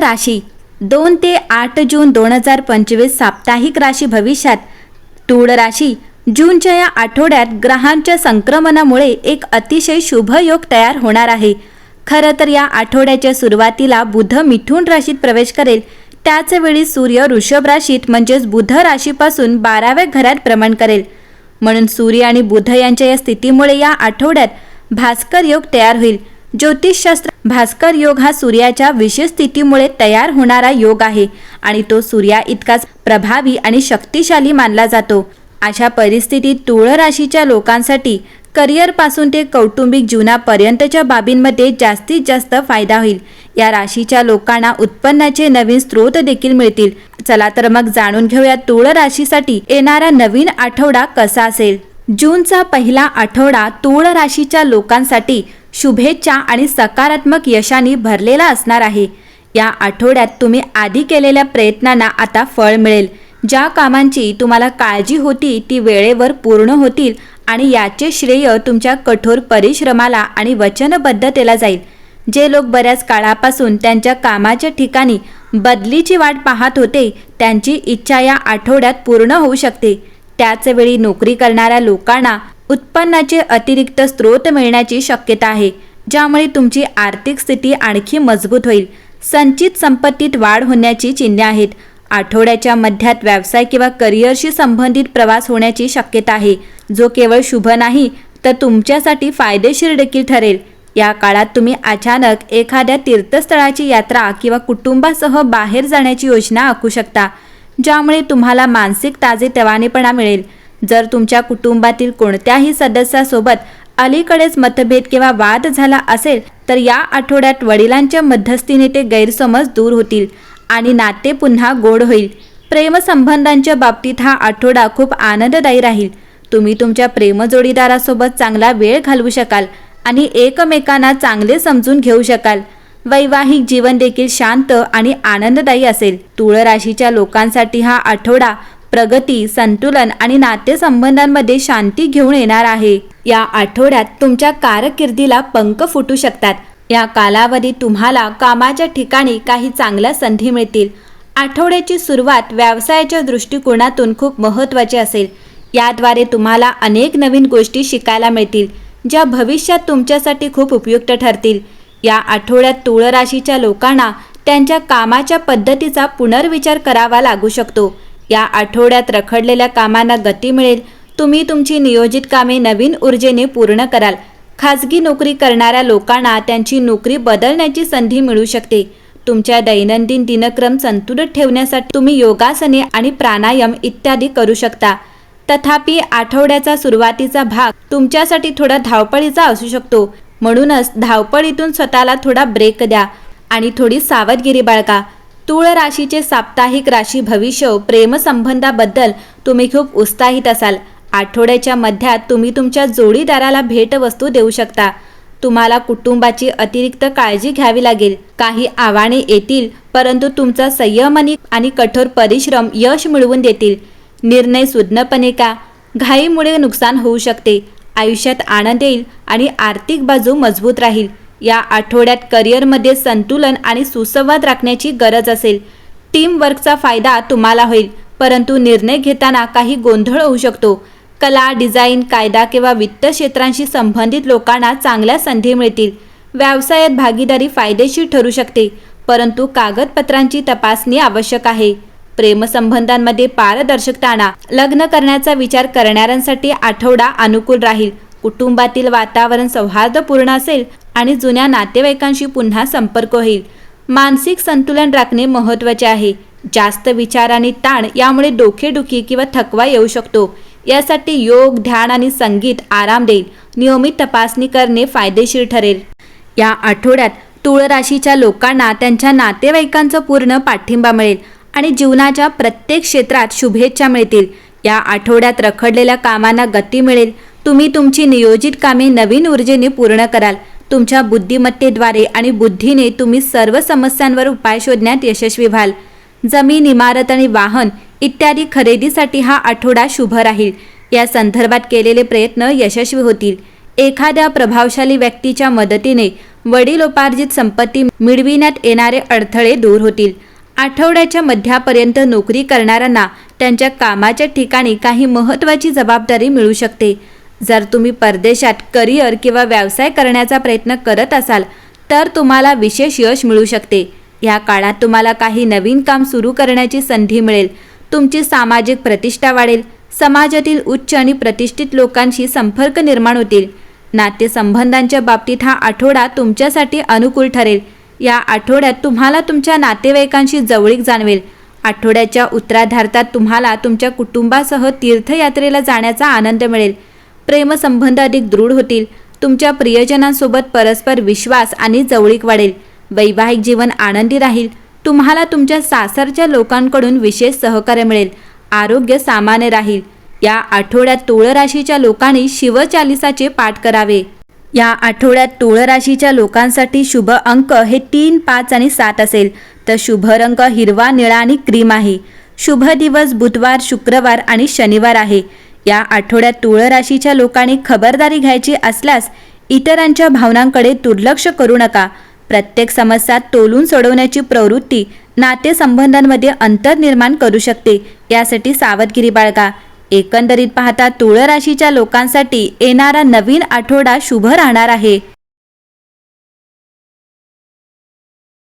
राशी. दोन ते आठ जून दोन हजार पंचवीस साप्ताहिक राशी भविष्यात. तूळ राशी. जूनच्या या आठवड्यात ग्रहांच्या संक्रमणामुळे एक अतिशय शुभ योग तयार होणार आहे. खरं तर या आठवड्याच्या सुरुवातीला बुध मिथून राशीत प्रवेश करेल. त्याचवेळी सूर्य वृषभ राशीत म्हणजेच बुध राशीपासून बाराव्या घरात भ्रमण करेल. म्हणून सूर्य आणि बुध यांच्या या स्थितीमुळे या आठवड्यात भास्कर योग तयार होईल. ज्योतिषशास्त्र भास्कर योग हा सूर्याच्या विशेष स्थितीमुळे तयार होणारा योग आहे आणि तो सूर्या इतकाच प्रभावी आणि शक्तिशाली मानला जातो. अशा परिस्थितीत तुळ राशीच्या लोकांसाठी करिअरपासून ते कौटुंबिक जीवनापर्यंतच्या बाबींमध्ये जास्तीत जास्त फायदा होईल. या राशीच्या लोकांना उत्पन्नाचे नवीन स्रोत देखील मिळतील. चला तर मग जाणून घेऊया तुळ राशीसाठी येणारा नवीन आठवडा कसा असेल? जूनचा पहिला आठवडा तुळ राशीच्या लोकांसाठी शुभेच्छा आणि सकारात्मक यशाने भरलेला असणार आहे. या आठवड्यात तुम्ही आधी केलेल्या प्रयत्नांना आता फळ मिळेल. ज्या कामांची तुम्हाला काळजी होती ती वेळेवर पूर्ण होतील आणि याचे श्रेय तुमच्या कठोर परिश्रमाला आणि वचनबद्धतेला जाईल. जे लोक बऱ्याच काळापासून त्यांच्या कामाच्या ठिकाणी बदलीची वाट पाहत होते त्यांची इच्छा या आठवड्यात पूर्ण होऊ शकते. त्याचवेळी नोकरी करणाऱ्या लोकांना उत्पन्नाचे अतिरिक्त स्रोत मिळण्याची शक्यता आहे ज्यामुळे तुमची आर्थिक स्थिती आणखी मजबूत होईल. संचित संपत्तीत वाढ होण्याची चिन्हे आहेत. आठवड्याच्या मध्यात व्यवसाय किंवा करिअरशी संबंधित प्रवास होण्याची शक्यता आहे. जो केवळ शुभ नाही तर तुमच्यासाठी फायदेशीर देखील ठरेल. या काळात तुम्ही अचानक एखाद्या तीर्थस्थळाची यात्रा किंवा कुटुंबासह बाहेर जाण्याची योजना आखू शकता ज्यामुळे तुम्हाला मानसिक ताजेतवानेपणा मिळेल. जर तुमच्या कुटुंबातील कोणत्याही सदस्यासोबत अलीकडेच मतभेद किंवा वाद झाला असेल तर या आठवड्यात वडिलांच्या मध्यस्थीने ते गैरसमज दूर होतील आणि नाते पुन्हा गोड होईल. प्रेमसंबंधांच्या बाबतीत हा आठवडा खूप आनंददायी राहील. तुम्ही तुमच्या प्रेमजोडीदारासोबत चांगला वेळ घालवू शकाल आणि एकमेकांना चांगले समजून घेऊ शकाल. वैवाहिक जीवन देखील शांत आणि आनंददायी असेल. तुळ राशीच्या लोकांसाठी हा आठवडा प्रगती संतुलन आणि नातेसंबंधांमध्ये शांती घेऊन येणार आहे. या आठवड्यात तुमच्या कारकिर्दीला पंख फुटू शकतात. या कालावधीत तुम्हाला कामाच्या ठिकाणी काही चांगल्या संधी मिळतील. आठवड्याची सुरुवात व्यवसायाच्या दृष्टिकोनातून खूप महत्त्वाची असेल. याद्वारे तुम्हाला अनेक नवीन गोष्टी शिकायला मिळतील ज्या भविष्यात तुमच्यासाठी खूप उपयुक्त ठरतील. या आठवड्यात तुळ राशीच्या लोकांना त्यांच्या कामाच्या पद्धतीचा पुनर्विचार करावा लागू शकतो. या आठवड्यात रखडलेल्या कामांना गती मिळेल. तुम्ही तुमची नियोजित कामे नवीन ऊर्जेने पूर्ण कराल. खाजगी नोकरी करणाऱ्या लोकांना त्यांची नोकरी बदलण्याची संधी मिळू शकते. तुमच्या दैनंदिन दिनक्रम संतुलित ठेवण्यासाठी तुम्ही योगासने आणि प्राणायाम इत्यादी करू शकता. तथापि आठवड्याचा सुरुवातीचा भाग तुमच्यासाठी थोडा धावपळीचा असू शकतो. म्हणूनच धावपळीतून स्वतःला थोडा ब्रेक द्या आणि थोडी सावधगिरी बाळगा. तुळ राशीचे साप्ताहिक राशी भविष्य प्रेमसंबंधाबद्दल तुम्ही खूप उत्साहित असाल. आठवड्याच्या मध्यात तुम्ही तुमच्या जोडीदाराला भेटवस्तू देऊ शकता. तुम्हाला कुटुंबाची अतिरिक्त काळजी घ्यावी लागेल. काही आव्हाने येतील परंतु तुमचा संयमनी आणि कठोर परिश्रम यश मिळवून देतील. निर्णय सुज्ञपणे का? घाईमुळे नुकसान होऊ शकते. आयुष्यात आनंद येईल आणि आर्थिक बाजू मजबूत राहील. या आठवड्यात करिअरमध्ये संतुलन आणि सुसंवाद राखण्याची गरज असेल. टीमवर्कचा फायदा तुम्हाला होईल परंतु निर्णय घेताना काही गोंधळ होऊ शकतो. कला डिझाईन कायदा किंवा वित्त क्षेत्रांशी संबंधित लोकांना चांगल्या संधी मिळतील. व्यवसायात भागीदारी फायदेशीर ठरू शकते परंतु कागदपत्रांची तपासणी आवश्यक आहे. प्रेमसंबंधांमध्ये पारदर्शकता आणा लग्न करण्याचा विचार करणाऱ्यांसाठी आठवडा अनुकूल राहील. कुटुंबातील वातावरण सौहार्दपूर्ण असेल आणि जुन्या नातेवाईकांशी पुन्हा संपर्क होईल. मानसिक संतुलन राखणे महत्त्वाचे आहे. जास्त विचार आणि ताण यामुळे डोकेदुखी किंवा थकवा येऊ शकतो. यासाठी योग ध्यान आणि संगीत आराम देईल. नियमित तपासणी करणे फायदेशीर ठरेल. या आठवड्यात तुळ राशीच्या लोकांना त्यांच्या नातेवाईकांचा पूर्ण पाठिंबा मिळेल आणि जीवनाच्या प्रत्येक क्षेत्रात शुभेच्छा मिळतील. या आठवड्यात रखडलेल्या कामांना गती मिळेल. तुम्ही तुमची नियोजित कामे नवीन ऊर्जेने पूर्ण कराल. तुमच्या बुद्धिमत्तेद्वारे आणि बुद्धीने तुम्ही सर्व समस्यांवर उपाय शोधण्यात यशस्वी व्हाल. जमीन इमारत आणि वाहन इत्यादी खरेदीसाठी हा आठवडा शुभ राहील. या संदर्भात केलेले प्रयत्न यशस्वी होतील. एखाद्या प्रभावशाली व्यक्तीच्या मदतीने वडिलोपार्जित संपत्ती मिळविण्यात येणारे अडथळे दूर होतील. आठवड्याच्या मध्यापर्यंत नोकरी करणाऱ्यांना त्यांच्या कामाच्या ठिकाणी काही महत्त्वाची जबाबदारी मिळू शकते. जर तुम्ही परदेशात करिअर किंवा व्यवसाय करण्याचा प्रयत्न करत असाल तर तुम्हाला विशेष यश मिळू शकते. या काळात तुम्हाला काही नवीन काम सुरू करण्याची संधी मिळेल. तुमची सामाजिक प्रतिष्ठा वाढेल. समाजातील उच्च आणि प्रतिष्ठित लोकांशी संपर्क निर्माण होतील. नातेसंबंधांच्या बाबतीत हा आठवडा तुमच्यासाठी अनुकूल ठरेल. या आठवड्यात तुम्हाला तुमच्या नातेवाईकांशी जवळीक जाणवेल. आठवड्याच्या उत्तराधार्तात तुम्हाला तुमच्या कुटुंबासह तीर्थयात्रेला जाण्याचा आनंद मिळेल. प्रेमसंबंध अधिक दृढ होतील. तुमच्या प्रियजनांसोबत परस्पर विश्वास आणि जवळीक वाढेल. वैवाहिक जीवन आनंदी राहील. तुम्हाला तुमच्या सासरच्या लोकांकडून विशेष सहकार्य मिळेल. आरोग्य सामान्य राहील. या आठवड्यात तुळ राशीच्या लोकांनी शिवचालिसाचे पाठ करावे. या आठवड्यात तुळ राशीच्या लोकांसाठी शुभ अंक हे तीन पाच आणि सात असेल. तर शुभ रंग हिरवा निळा आणि क्रीम आहे. शुभ दिवस बुधवार शुक्रवार आणि शनिवार आहे. या आठवड्यात तुळ राशीच्या लोकांनी खबरदारी घ्यायची असल्यास इतरांच्या भावनांकडे दुर्लक्ष करू नका. प्रत्येक समस्या तोलून सोडवण्याची प्रवृत्ती नातेसंबंधांमध्ये अंतर निर्माण करू शकते. यासाठी सावधगिरी बाळगा. एकंदरीत पाहता तुळ राशीच्या लोकांसाठी येणारा नवीन आठवडा शुभ राहणार आहे.